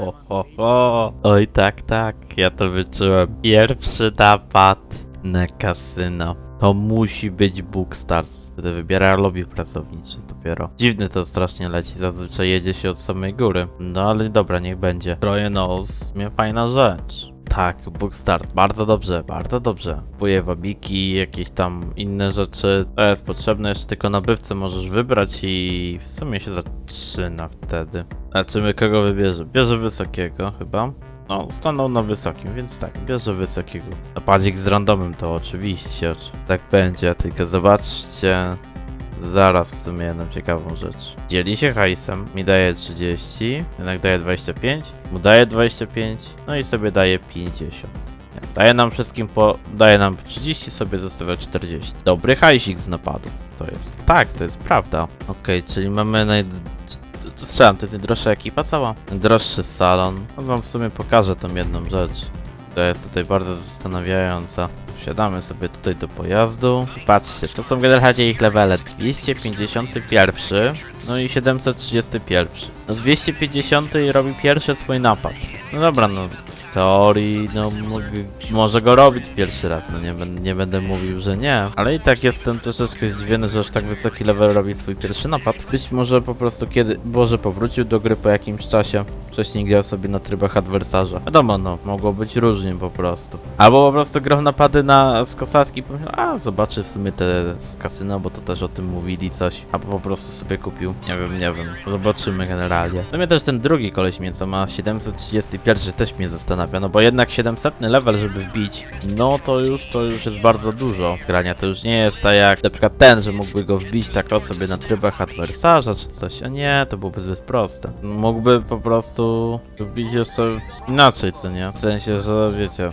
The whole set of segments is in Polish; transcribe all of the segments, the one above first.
ho, ho, ho. Oj, tak, tak, ja to wyczułem. Pierwszy napad na kasyno. To musi być Bookstars. Wtedy wybiera lobby pracownicze dopiero. Dziwny to strasznie leci, zazwyczaj jedzie się od samej góry. No ale dobra, niech będzie. Troje Nose, mnie fajna rzecz. Tak, Bookstars, bardzo dobrze, bardzo dobrze. Kupuję wabiki, jakieś tam inne rzeczy. To jest potrzebne, jeszcze tylko nabywcę możesz wybrać i w sumie się zaczyna wtedy. Zobaczymy kogo wybierze. Bierze wysokiego chyba. No, stanął na wysokim, więc tak, bierze wysokiego. Napadzik z randomem to oczywiście, oczy- tak będzie, tylko zobaczcie. Zaraz w sumie jedną ciekawą rzecz. Dzieli się hajsem, mi daje 30, jednak daje 25, mu daje 25, no i sobie daje 50. Nie, Daje nam wszystkim po... daje nam 30, sobie zostawia 40. Dobry hajsik z napadu. To jest... tak, to jest prawda. Okej, czyli mamy naj... to Strzelam, to jest najdroższa ekipa cała. Najdroższy salon. No wam w sumie pokażę tą jedną rzecz. To jest tutaj bardzo zastanawiająca. Wsiadamy sobie tutaj do pojazdu. Patrzcie, to są generalnie ich levele 251, no i 731. No z 250 robi pierwszy swój napad. No dobra, no w teorii, no może go robić pierwszy raz, no nie, nie będę mówił, że nie. Ale i tak jestem troszeczkę zdziwiony, że aż tak wysoki level robi swój pierwszy napad. Być może po prostu kiedy, może powrócił do gry po jakimś czasie. Wcześniej grał sobie na trybach adwersarza. Wiadomo, no, mogło być różnie po prostu. Albo po prostu grał napady na z kosatki, pomyślał, a zobaczy w sumie te z kasyna, bo to też o tym mówili coś. Albo po prostu sobie kupił. Nie wiem, nie wiem. Zobaczymy generalnie. No mnie też ten drugi koleś mnie, co ma 731 też mnie zastanawia, no bo jednak 700 level, żeby wbić, no to już, to już jest bardzo dużo grania. To już nie jest tak jak na przykład ten, że mógłby go wbić tak o sobie na trybach adwersarza czy coś. A nie, to byłoby zbyt proste. Mógłby po prostu wbić jeszcze inaczej, co nie? W sensie, że wiecie,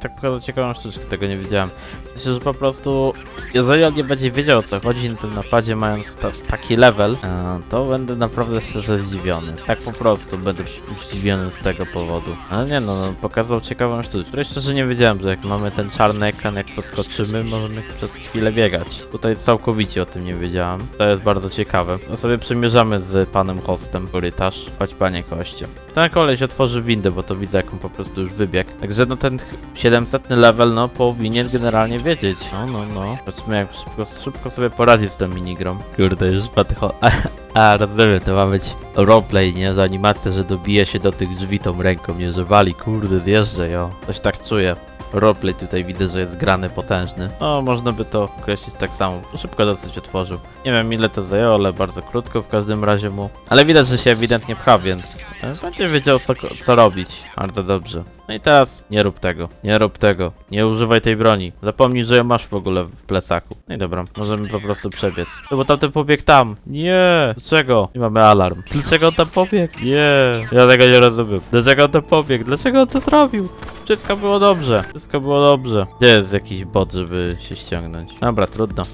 tak naprawdę ciekawą sztuczkę, tego nie wiedziałem. Myślę, że po prostu, jeżeli on nie będzie wiedział o co chodzi na tym napadzie, mając ta, taki level, e, to będę naprawdę szczerze zdziwiony. Tak po prostu będę zdziwiony z tego powodu. Ale nie no, no pokazał ciekawą sztuczkę, której szczerze nie wiedziałem, że jak mamy ten czarny ekran, jak podskoczymy, możemy przez chwilę biegać. Tutaj całkowicie o tym nie wiedziałem. To jest bardzo ciekawe. No sobie przymierzamy z panem hostem korytarz. Chodź panie koście. Ten koleś otworzy windę, bo to widzę, jak on po prostu już wybiegł. Także no ten ch- 700 level, no powinien generalnie wiedzieć. No, no, no. Zobaczmy, jak szybko, szybko sobie poradzi z tą minigrą. Kurde, już patycho. A, rozumiem, to ma być roleplay, nie? Z animacja, że dobije się do tych drzwi tą ręką, nie? Że wali, kurde, zjeżdżę, jo. Coś tak czuję. Roleplay tutaj widzę, że jest grany potężny. No, można by to określić tak samo. Szybko dosyć otworzył. Nie wiem ile to zajęło, ale bardzo krótko w każdym razie mu. Ale widać, że się ewidentnie pcha, więc e, będzie wiedział co, co robić. Bardzo dobrze. No i teraz nie rób tego. Nie rób tego. Nie używaj tej broni. Zapomnij, że ją masz w ogóle w plecaku. No i dobra, możemy po prostu przebiec. No bo tamten pobiegł tam. Nie. Dlaczego? Nie mamy alarm. Dlaczego on tam pobiegł? Nie. Ja tego nie rozumiem. Dlaczego on tam pobiegł? Dlaczego on to zrobił? Wszystko było dobrze. Wszystko było dobrze. Gdzie jest jakiś bot, żeby się ściągnąć? Dobra, trudno.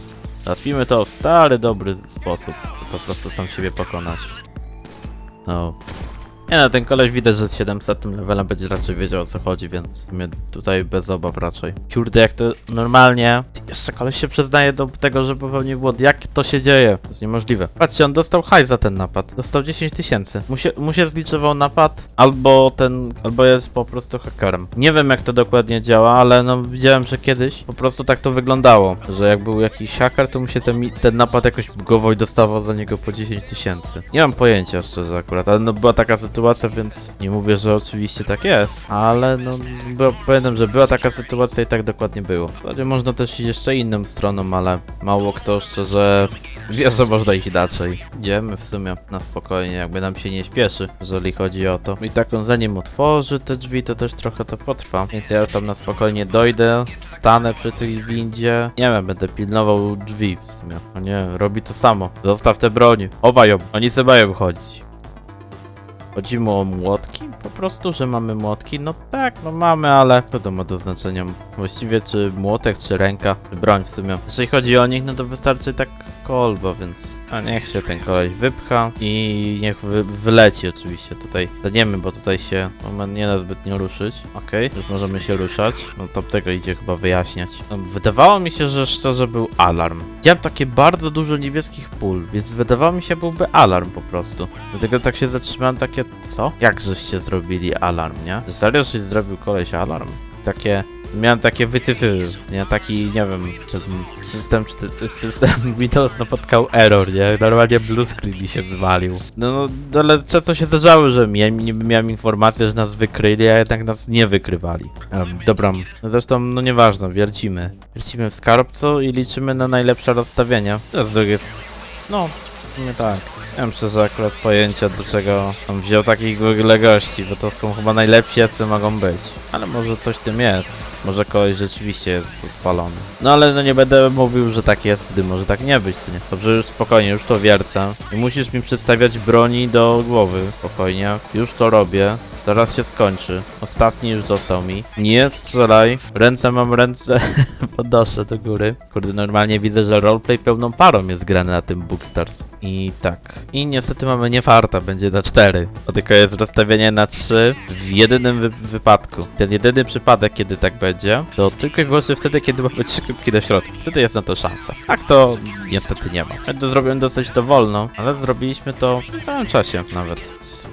Załatwimy to w stary, dobry sposób. Po prostu sam siebie pokonać. No. Nie no, ten koleś widać, że z 700 levelem będzie raczej wiedział o co chodzi, więc mnie tutaj bez obaw raczej. Kurde, jak to normalnie... Jeszcze koleś się przyznaje do tego, że popełnił błąd. Jak to się dzieje? To jest niemożliwe. Patrzcie, on dostał hajs za ten napad. Dostał 10 tysięcy. Mu się, mu się zliczował napad, albo ten... albo jest po prostu hakerem. Nie wiem jak to dokładnie działa, ale no widziałem, że kiedyś po prostu tak to wyglądało. Że jak był jakiś haker, to mu się ten, ten napad jakoś bugował i dostawał za niego po 10 tysięcy. Nie mam pojęcia szczerze akurat, ale no była taka sytuacja, więc nie mówię, że oczywiście tak jest, ale no było, pamiętam, że była taka sytuacja i tak dokładnie było. Wtedy można też iść jeszcze inną stroną, ale mało kto szczerze wie, że można iść inaczej. Idziemy w sumie na spokojnie, jakby nam się nie śpieszy, jeżeli chodzi o to. I tak on zanim otworzy te drzwi, to też trochę to potrwa, więc ja już tam na spokojnie dojdę, stanę przy tej windzie, nie wiem, będę pilnował drzwi w sumie. O nie, robi to samo. Zostaw te broni. Obaj ją, oni se mają chodzić. Chodzi mu o młotki? Po prostu, że mamy młotki? No tak, no mamy, ale wiadomo do znaczenia. Właściwie czy młotek, czy ręka, czy broń w sumie. Jeżeli chodzi o nich, no to wystarczy tak kolba, więc a niech się ten koleś wypcha i niech wy, wyleci oczywiście tutaj. Daniemy, bo tutaj się moment nie da zbytnio ruszyć. Okej, już możemy się ruszać. No to tego idzie chyba wyjaśniać. No, wydawało mi się, że szczerze był alarm. Widziałem takie bardzo dużo niebieskich pól, więc wydawało mi się byłby alarm po prostu. Dlatego tak się zatrzymałem takie, co? Jak żeście zrobili alarm, nie? Serio, żeś zrobił koleś alarm? Takie... Miałem takie wytyfy, nie? Taki, nie wiem, system, system Windows napotkał error, nie? Normalnie blue screen mi się wywalił. No, no ale często się zdarzały, że miałem, niby miałem informację, że nas wykryli, a jednak nas nie wykrywali. Um, dobra, no zresztą, no nieważne, wiercimy. Wiercimy w skarbcu i liczymy na najlepsze rozstawienia. Teraz jest, no, w sumie tak. Nie mam szczerze akurat pojęcia, dlaczego on wziął takich gości, bo to są chyba najlepsi, jacy mogą być. Ale może coś tym jest. Może kogoś rzeczywiście jest odpalony. No ale no nie będę mówił, że tak jest, gdy może tak nie być, co nie? Dobrze, już spokojnie, już to wiercę. I musisz mi przedstawiać broni do głowy. Spokojnie, już to robię. Zaraz się skończy. Ostatni już został mi. Nie strzelaj. Ręce mam ręce. Podnoszę do góry. Kurde, normalnie widzę, że roleplay pełną parą jest grany na tym Bookstars. I tak. I niestety mamy nie farta, będzie na 4. Bo tylko jest rozstawienie na 3 w jedynym wy wypadku. Ten jedyny przypadek, kiedy tak będzie, to tylko i wyłącznie wtedy, kiedy mamy 3 kubki do środka. Wtedy jest na to szansa. Tak to niestety nie ma. Ja to zrobiłem dosyć to wolno, ale zrobiliśmy to w samym czasie nawet.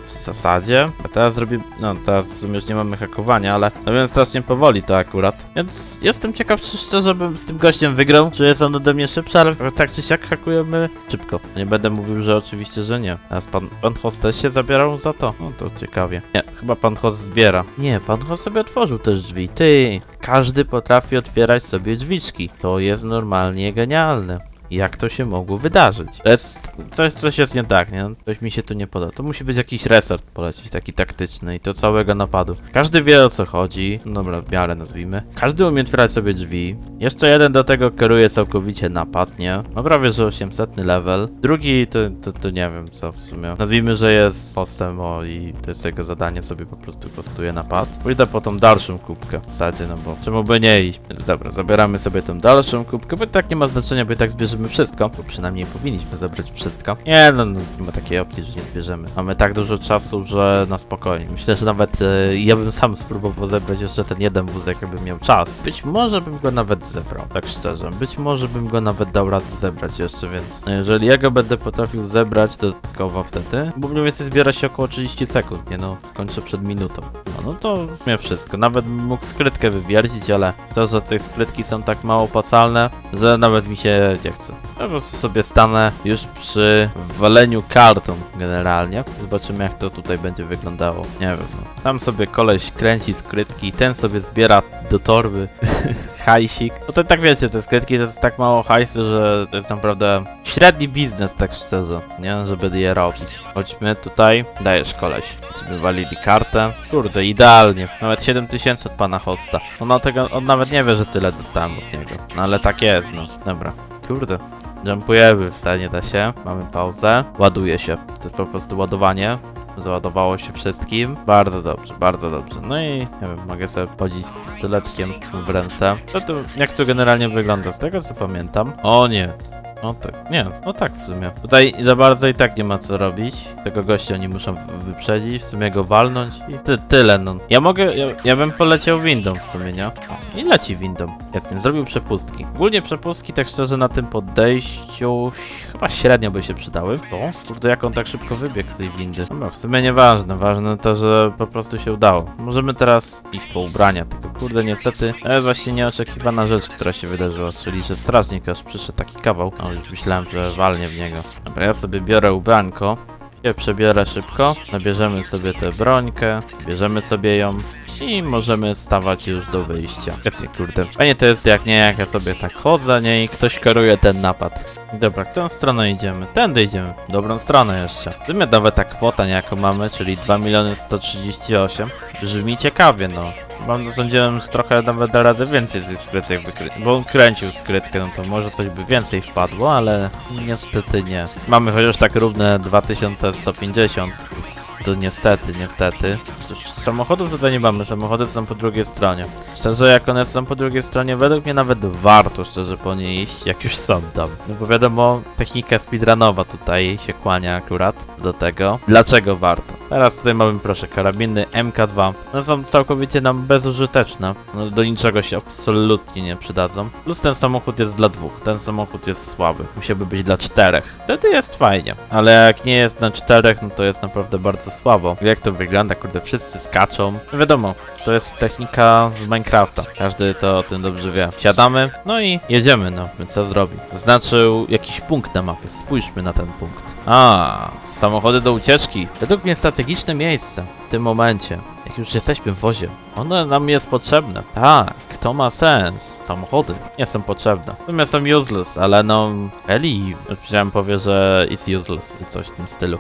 W zasadzie. A teraz zrobimy. No, teraz w sumie już nie mamy hakowania, ale robiłem strasznie powoli to akurat. Więc jestem ciekaw, czy szczerze bym z tym gościem wygrał. Czy jest on ode mnie szybszy, ale tak czy siak hakujemy szybko. Nie będę mówił, że oczywiście, że nie. Teraz pan, pan host też się zabierał za to. No to ciekawie. Nie, chyba pan host zbiera. Nie, pan host sobie otworzył też drzwi. Ty, każdy potrafi otwierać sobie drzwiczki. To jest normalnie genialne. Jak to się mogło wydarzyć? To jest, coś, coś jest nie tak, nie? Coś mi się tu nie podoba. To musi być jakiś resort polecieć, taki taktyczny i to całego napadu. Każdy wie o co chodzi, no dobra, w miarę nazwijmy. Każdy umie otwierać sobie drzwi. Jeszcze jeden do tego kieruje całkowicie napad, nie? Ma prawie, że 800 level. Drugi to, to, to nie wiem co w sumie. Nazwijmy, że jest postem, o i to jest jego zadanie, sobie po prostu kostuje napad. Pójdę po tą dalszą kubkę w zasadzie, no bo czemu by nie iść? Więc dobra, zabieramy sobie tą dalszą kubkę, bo tak nie ma znaczenia, bo i tak zbierzemy wszystko, bo przynajmniej powinniśmy zebrać wszystko. Nie, no, no nie ma takiej opcji, że nie zbierzemy. Mamy tak dużo czasu, że na spokojnie. Myślę, że nawet e, ja bym sam spróbował zebrać jeszcze ten jeden wózek, jakbym miał czas. Być może bym go nawet zebrał, tak szczerze. Być może bym go nawet dał radę zebrać jeszcze, więc no, jeżeli ja go będę potrafił zebrać dodatkowo wtedy, bo mniej więcej zbiera się około 30 sekund, nie no, kończę przed minutą. No, to mnie wszystko. Nawet mógł skrytkę wywiercić, ale to, że te skrytki są tak mało opłacalne, że nawet mi się nie chce. Ja po prostu sobie stanę już przy waleniu kartą generalnie. Zobaczymy jak to tutaj będzie wyglądało. Nie wiem, no. Tam sobie koleś kręci skrytki, ten sobie zbiera do torby hajsik. No to tak wiecie, te skrytki to jest tak mało hajsu, że to jest naprawdę średni biznes, tak szczerze, nie? Żeby je robić. Chodźmy tutaj, dajesz koleś. Sobie walili kartę. Kurde, idealnie. Nawet 7000 od pana hosta. Na tego, on nawet nie wie, że tyle dostałem od niego. No ale tak jest, no. Dobra. Kurde. Jumpujemy, wcale nie da się. Mamy pauzę. Ładuje się. To jest po prostu ładowanie. Załadowało się wszystkim. Bardzo dobrze, bardzo dobrze. No i nie wiem, mogę sobie chodzić z pistoletkiem w ręce. To jak to generalnie wygląda? Z tego co pamiętam. O nie. O tak, nie, no tak w sumie. Tutaj za bardzo i tak nie ma co robić. Tego gościa oni muszą wyprzedzić, w sumie go walnąć i ty, tyle no. Ja mogę, ja, ja bym poleciał windą w sumie, nie? I leci windą. Jak ten zrobił przepustki. Ogólnie przepustki tak szczerze na tym podejściu chyba średnio by się przydały. O, kurde jak on tak szybko wybiegł z tej windy. Dobra, w sumie nieważne, ważne to, że po prostu się udało. Możemy teraz iść po ubrania, tylko kurde niestety to jest właśnie nieoczekiwana rzecz, która się wydarzyła, czyli że strażnik aż przyszedł taki kawał. No myślałem, że walnie w niego. Dobra, ja sobie biorę ubranko. się przebiorę szybko, nabierzemy sobie tę brońkę, bierzemy sobie ją i możemy stawać już do wyjścia. Świetnie, kurde. Fajnie to jest jak nie, jak ja sobie tak chodzę, nie, i ktoś kieruje ten napad. Dobra, którą stronę idziemy? Tędy idziemy. Dobrą stronę jeszcze. W sumie nawet ta kwota niejako mamy, czyli 2 miliony 138. Brzmi ciekawie, no. Mam sądziłem, że trochę nawet da radę więcej z skrytek wykryć. Bo on kręcił skrytkę, no to może coś by więcej wpadło, ale niestety nie. Mamy chociaż tak równe 2150. Więc to niestety, niestety. Cóż, samochodów tutaj nie mamy, samochody są po drugiej stronie. Szczerze, jak one są po drugiej stronie, według mnie nawet warto szczerze po nie iść, jak już są tam. No bo wiadomo, technika speedrunowa tutaj się kłania akurat do tego. Dlaczego warto? Teraz tutaj mamy, proszę, karabiny MK2. One są całkowicie nam bezużyteczne. No, do niczego się absolutnie nie przydadzą. Plus ten samochód jest dla dwóch. Ten samochód jest słaby. Musiałby być dla czterech. Wtedy jest fajnie. Ale jak nie jest na czterech, no to jest naprawdę bardzo słabo. Jak to wygląda? Kurde, wszyscy skaczą. Wiadomo, to jest technika z Minecrafta. Każdy to o tym dobrze wie. Wsiadamy, no i jedziemy, no. Więc co zrobi? Zaznaczył jakiś punkt na mapie. Spójrzmy na ten punkt. A, samochody do ucieczki. Według mnie strategiczne miejsce w tym momencie. Jak już jesteśmy w wozie, one nam jest potrzebne. Tak, to ma sens. Samochody nie są potrzebne. Natomiast są useless, ale no... Eli, chciałem powie, że is useless i coś w tym stylu.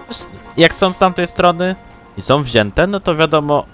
Jak są z tamtej strony i są wzięte, no to wiadomo,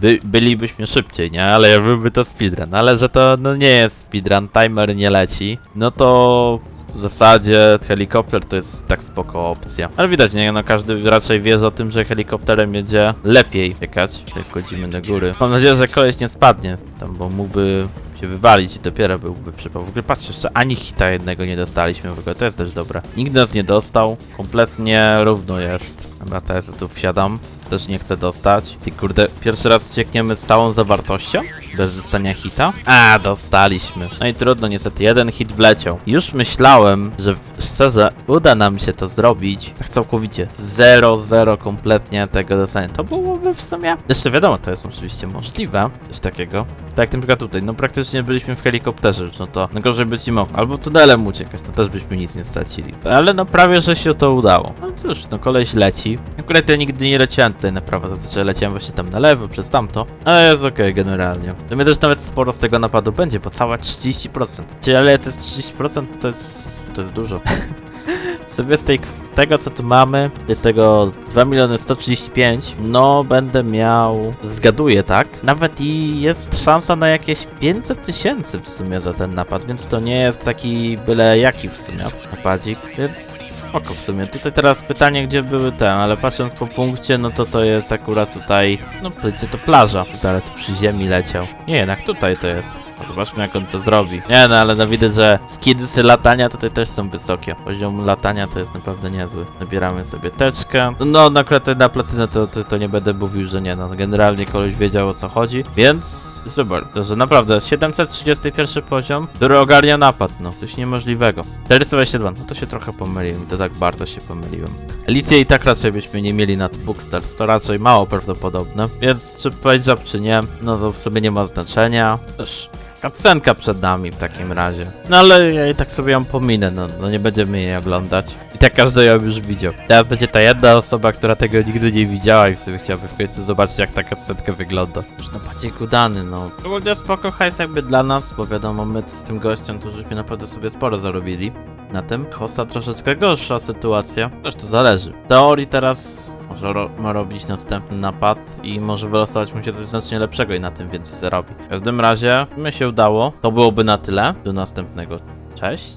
by, bylibyśmy szybciej, nie? Ale byłby to speedrun. Ale że to no nie jest speedrun, timer nie leci, no to w zasadzie helikopter to jest tak spoko opcja. Ale widać, nie? No każdy raczej wie o tym, że helikopterem jedzie lepiej jechać. Tutaj wchodzimy do góry. Mam nadzieję, że koleś nie spadnie tam, bo mógłby się wywalić i dopiero byłby przypał. W ogóle patrzcie, jeszcze ani hita jednego nie dostaliśmy w ogóle, to jest też dobre. Nikt nas nie dostał, kompletnie równo jest. Dobra, teraz tu wsiadam, też nie chcę dostać. Ty kurde, pierwszy raz uciekniemy z całą zawartością? Bez dostania hita? A, dostaliśmy. No i trudno, niestety, jeden hit wleciał. Już myślałem, że w- szczerze uda nam się to zrobić tak całkowicie. 0-0 kompletnie tego dostania. To byłoby w sumie... Jeszcze wiadomo, to jest oczywiście możliwe, coś takiego. Tak jak na przykład tutaj, no praktycznie byliśmy w helikopterze już, no to gorzej być nie mogło. Albo tunelem uciekać, to też byśmy nic nie stracili. Ale no prawie, że się to udało. No cóż, no koleś leci. Akurat ja nigdy nie leciałem tutaj na prawo, zazwyczaj leciałem właśnie tam na lewo, przez tamto. Ale jest okej generalnie. To mnie też nawet sporo z tego napadu będzie, bo całe 30%. Czyli ale to jest 30%, to jest... to jest dużo. sobie z tej, tego co tu mamy, jest tego 2 miliony 135, no będę miał, zgaduję tak, nawet i jest szansa na jakieś 500 tysięcy w sumie za ten napad, więc to nie jest taki byle jaki w sumie napadzik, więc spoko w sumie. Tutaj teraz pytanie, gdzie były te, ale patrząc po punkcie, no to to jest akurat tutaj, no gdzie to plaża, ale tu przy ziemi leciał. Nie, jednak tutaj to jest. A zobaczmy jak on to zrobi. Nie no, ale no widać, że skillsy latania tutaj też są wysokie. Poziom latania to jest naprawdę niezły. Nabieramy sobie teczkę. No, akurat na platynę to, to, to nie będę mówił, że nie no. Generalnie koleś wiedział o co chodzi, więc super. To, że naprawdę 731 poziom, który ogarnia napad, no. Coś niemożliwego. 422, no to się trochę pomyliłem. To tak bardzo się pomyliłem. Elicję i tak raczej byśmy nie mieli nad Bookstars, to raczej mało prawdopodobne. Więc czy up czy nie, no to w sobie nie ma znaczenia. Też Cutscenka przed nami w takim razie. No ale ja i tak sobie ją pominę, no, no nie będziemy jej oglądać. I tak każdy ją już widział. Teraz będzie ta jedna osoba, która tego nigdy nie widziała i w sobie chciałaby w końcu zobaczyć jak ta cutscenka wygląda. Już na padzie dany, no. Ogólnie spoko hajs jakby dla nas, bo wiadomo, my z tym gościem to żeśmy naprawdę sobie sporo zarobili na tym. Hosta troszeczkę gorsza sytuacja, też to zależy. W teorii teraz może ro ma robić następny napad i może wylosować mu się coś znacznie lepszego i na tym więcej zarobi. W każdym razie, mi się udało. To byłoby na tyle. Do następnego. Cześć.